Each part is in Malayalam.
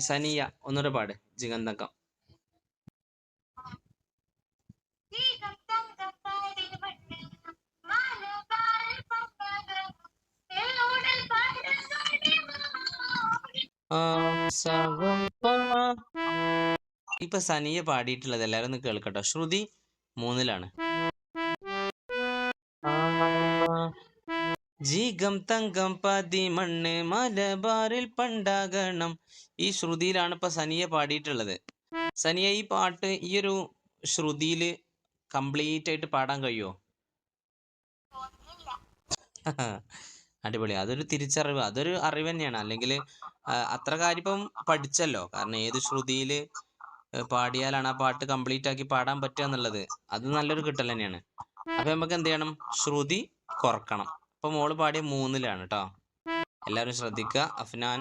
സനിയ ഒന്നുകൂടെ പാട് ജിഗന്തകം. ഇപ്പൊ സനിയ പാടിയിട്ടുള്ളത് എല്ലാരും ഒന്ന് കേൾക്കട്ടോ. ശ്രുതി മൂന്നിലാണ്. ജീഗം തങ്കം പതി മണ്ണ് മലബാറിൽ പണ്ടാകണം. ഈ ശ്രുതിയിലാണ് ഇപ്പൊ സനിയ പാടിയിട്ടുള്ളത്. സനിയ ഈ പാട്ട് ഈ ഒരു ശ്രുതിയിൽ കംപ്ലീറ്റ് ആയിട്ട് പാടാൻ കഴിയുമോ അടിപൊളി. അതൊരു തിരിച്ചറിവ്. അതൊരു അറിവ് തന്നെയാണ്. അല്ലെങ്കിൽ അത്ര കാര്യം ഇപ്പം പഠിച്ചല്ലോ. കാരണം ഏത് ശ്രുതിയിൽ പാടിയാലാണ് ആ പാട്ട് കംപ്ലീറ്റ് ആക്കി പാടാൻ പറ്റുക എന്നുള്ളത്. അത് നല്ലൊരു കിട്ടൽ തന്നെയാണ്. അപ്പൊ നമുക്ക് എന്ത് ചെയ്യണം? ശ്രുതി കുറക്കണം. അപ്പൊ മോൾ പാടിയ മൂന്നിലാണ് കേട്ടോ എല്ലാവരും ശ്രദ്ധിക്കുക അഫ്നാൻ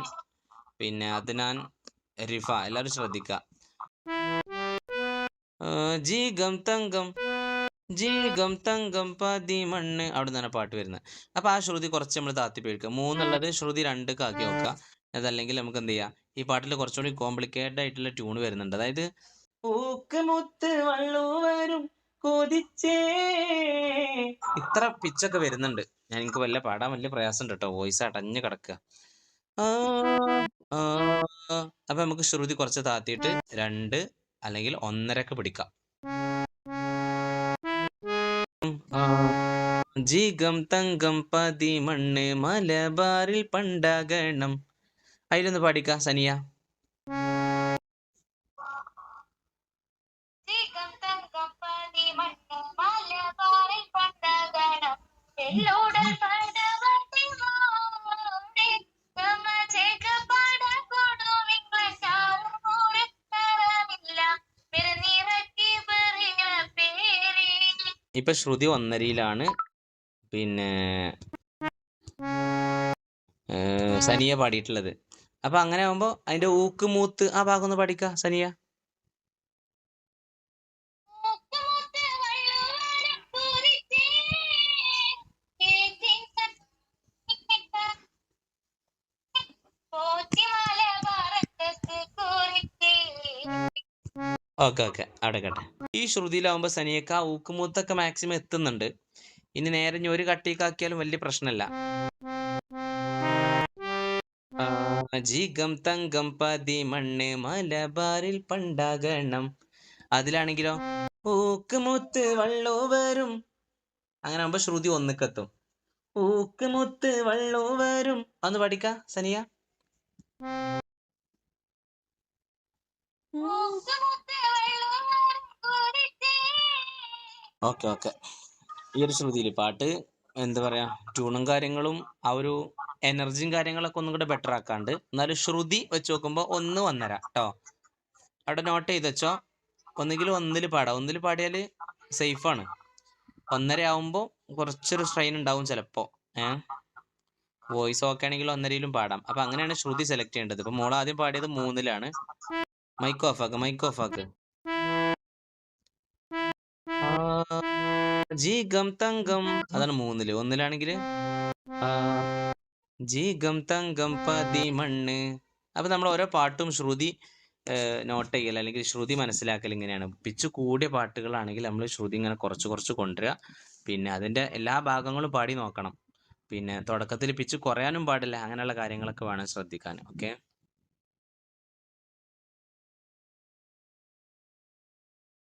പിന്നെ അദ്നാൻ റിഫ. എല്ലാവരും ശ്രദ്ധിക്കുക ജീഗം തങ്കം ജീഗം തങ്കം പതി മണ്ണ് അവിടെ നിന്നാണ് പാട്ട് വരുന്നത് അപ്പൊ ആ ശ്രുതി കുറച്ച് നമ്മൾ താത്തി മൂന്നുള്ളത് ശ്രുതി രണ്ട് ആക്കി നോക്കുക അതല്ലെങ്കിൽ നമുക്ക് എന്ത് ചെയ്യാം? ഈ പാട്ടിൽ കുറച്ചുകൂടി കോംപ്ലിക്കേറ്റഡ് ആയിട്ടുള്ള ട്യൂൺ വരുന്നുണ്ട്. അതായത് പൂക്കമുത്ത് വള്ളുവരും കൊതിച്ചേ. ഇത്ര പിച്ചൊക്കെ വരുന്നുണ്ട്. ഞാൻ എനിക്ക് വല്ല പാടാൻ വലിയ പ്രയാസമുണ്ട് കേട്ടോ വോയിസ് അടഞ്ഞു കിടക്കുക. അപ്പൊ നമുക്ക് ശ്രുതി കുറച്ച് താത്തിയിട്ട് രണ്ട് അല്ലെങ്കിൽ ഒന്നരക്ക് പിടിക്കാം. ജീകം തങ്കം പതി മണ്ണ് മലബാറിൽ പണ്ടാകണം അതിലൊന്ന് പാടിക്ക സനിയ. ഇപ്പൊ ശ്രുതി ഒന്നരയിലാണ് പിന്നെ സനിയ പാടിയിട്ടുള്ളത്. അപ്പൊ അങ്ങനെ ആവുമ്പോ അതിന്റെ ഊക്ക് മൂത്ത് ആ ഭാഗം ഒന്ന് പാടിക്ക സനിയ. Okay okay. അവിടെ കേട്ടെ. ഈ ശ്രുതിയിലാവുമ്പോൾ സനിയക്ക ഊക്കുമൂത്തൊക്കെ മാക്സിമം എത്തുന്നുണ്ട്. ഇനി നേരെ ഇനി ഒരു കട്ടിക്കാക്കിയാലും വലിയ പ്രശ്നമല്ല ജീഗം തങ്കം പതി മണ്ണ് മലബാറിൽ പണ്ടാകണം. അതിലാണെങ്കിലോ? ഊക്കുമുത്ത് വള്ളോ വരും അങ്ങനെ ആകുമ്പോ ശ്രുതി ഒന്നിക്കെത്തും. ഊക്കുമുത്ത് വള്ളോ വരും ഒന്ന് പഠിക്ക സനിയ. Okay okay. ഈ ഒരു ശ്രുതിയിൽ പാട്ട് എന്താ പറയാ ട്യൂണും കാര്യങ്ങളും ആ ഒരു എനർജിയും കാര്യങ്ങളൊക്കെ ഒന്നും കൂടെ ബെറ്റർ ആക്കാണ്ട് എന്നാലും ശ്രുതി വെച്ച് നോക്കുമ്പോൾ ഒന്ന് വന്നര കേട്ടോ അവിടെ നോട്ട് ചെയ്ത് വെച്ചോ. ഒന്നുകിൽ ഒന്നിൽ പാടാം. ഒന്നിൽ പാടിയാൽ സേഫാണ് ഒന്നര ആവുമ്പോൾ കുറച്ചൊരു സ്ട്രെയിൻ ഉണ്ടാവും ചിലപ്പോൾ ഏഹ് വോയിസ് ഓക്കെ ആണെങ്കിൽ ഒന്നരയിലും പാടാം. അപ്പൊ അങ്ങനെയാണ് ശ്രുതി സെലക്ട് ചെയ്യേണ്ടത്. ഇപ്പൊ മോൾ ആദ്യം പാടിയത് മൂന്നിലാണ്. മൈക്ക് ഓഫ് ആക്ക് മൈക്ക് ഓഫ് ആക്ക്. ജീഗം തങ്കം അതാണ് മൂന്നിൽ. ഒന്നിലാണെങ്കിൽ ജീഗം തങ്കം പതി മണ്ണ് അപ്പൊ നമ്മൾ ഓരോ പാട്ടും ശ്രുതി നോട്ട് ചെയ്യൽ അല്ലെങ്കിൽ ശ്രുതി മനസ്സിലാക്കൽ ഇങ്ങനെയാണ്. പിച്ച് കൂടിയ പാട്ടുകളാണെങ്കിൽ നമ്മൾ ശ്രുതി ഇങ്ങനെ കുറച്ച് കുറച്ച് കൊണ്ടുവരിക. പിന്നെ അതിന്റെ എല്ലാ ഭാഗങ്ങളും പാടി നോക്കണം. പിന്നെ തുടക്കത്തിൽ പിച്ച് കുറയാനും പാടില്ല. അങ്ങനെയുള്ള കാര്യങ്ങളൊക്കെ വേണം ശ്രദ്ധിക്കാൻ. ഓക്കെ?